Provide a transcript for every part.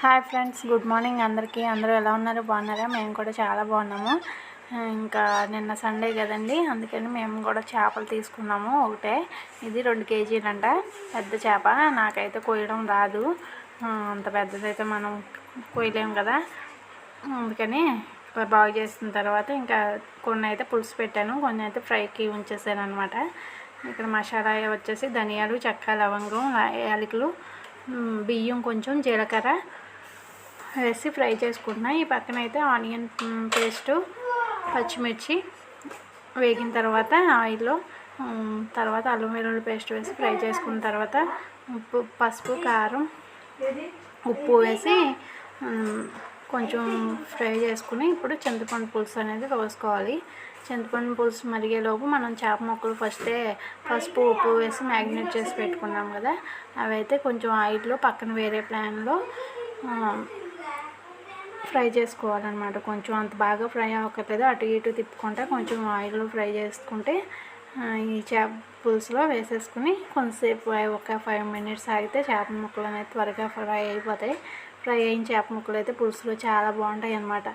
Hi friends good morning అందరికీ. అందరూ ఎలా ఉన్నారు? బాగున్నారా? మేము కూడా చాలా బాగున్నాము. ఇంకా నిన్న సండే కదండి అందుకని మేము కూడా చేపలు తీసుకున్నాము ఒకటే. ఇది రెండు కేజీలంట పెద్ద చేప. నాకైతే కోయడం రాదు. అంత పెద్దదైతే మనం కోయలేము కదా. అందుకని బాగు చేసిన తర్వాత ఇంకా కొన్ని అయితే పులుసు పెట్టాను. కొన్ని అయితే ఫ్రైకి ఉంచేసాను అనమాట ఇక్కడ మసాలా వచ్చేసి ధనియాలు చెక్క లవంగం యాలకులు బియ్యం కొంచెం జీలకర్ర వేసి ఫ్రై చేసుకుంటున్నా. ఈ పక్కన అయితే ఆనియన్ పేస్టు పచ్చిమిర్చి వేగిన తర్వాత ఆయిల్లో తర్వాత అల్లం వెల్లుల్లి పేస్ట్ వేసి ఫ్రై చేసుకున్న తర్వాత ఉప్పు పసుపు కారం ఉప్పు వేసి కొంచెం ఫ్రై చేసుకుని ఇప్పుడు చింతపండు పులుసు అనేది పోసుకోవాలి చింతపండు పులుసు మరిగేలోపు మనం చేప ముక్కలు ఫస్టే పసుపు ఉప్పు వేసి మ్యాగ్నేట్ చేసి పెట్టుకున్నాం కదా అవి అయితే కొంచెం ఆయిల్లో పక్కన వేరే ప్లాన్లో ఫ్రై చేసుకోవాలన్నమాట. కొంచెం అంత బాగా ఫ్రై అవ్వట్లేదు అటు ఇటు తిప్పుకుంటే కొంచెం ఆయిల్లో ఫ్రై చేసుకుంటే ఈ చేప పులుసులో వేసేసుకుని కొంతసేపు ఒక ఫైవ్ మినిట్స్ ఆగితే చేప ముక్కలు అనేది త్వరగా ఫ్రై అయిపోతాయి. ఫ్రై అయిన చేప ముక్కలు అయితే పులుసులో చాలా బాగుంటాయి అన్నమాట.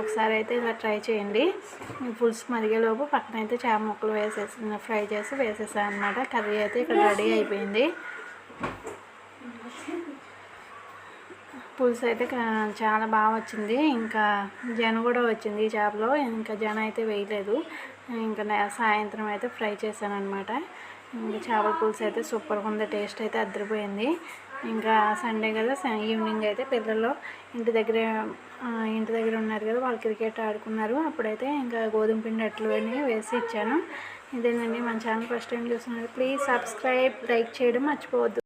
ఒకసారి అయితే ఇలా ట్రై చేయండి. ఈ పులుసు మరిగేలోపు పక్కన అయితే చేప ముక్కలు వేసేసి ఫ్రై చేసి వేసేసాను అనమాట కర్రీ అయితే ఇక్కడ రెడీ అయిపోయింది. పులుసు అయితే చాలా బాగా వచ్చింది. ఇంకా జన కూడా వచ్చింది ఈ చేపలో. ఇంకా జన అయితే వేయలేదు. ఇంకా సాయంత్రం అయితే ఫ్రై చేశాను అనమాట ఇంకా చేపల పులుసు అయితే సూపర్గా ఉంది. టేస్ట్ అయితే అద్దరిపోయింది. ఇంకా సండే కదా ఈవినింగ్ అయితే పిల్లలు ఇంటి దగ్గర ఇంటి దగ్గర ఉన్నారు కదా వాళ్ళు క్రికెట్ ఆడుకున్నారు. అప్పుడైతే ఇంకా గోధుమ పిండి అట్లు వేసి ఇచ్చాను. ఇదేనండి మన ఛానల్ ఫస్ట్ టైం చూస్తున్నారు. ప్లీజ్ సబ్స్క్రైబ్ లైక్ చేయడం మర్చిపోవద్దు.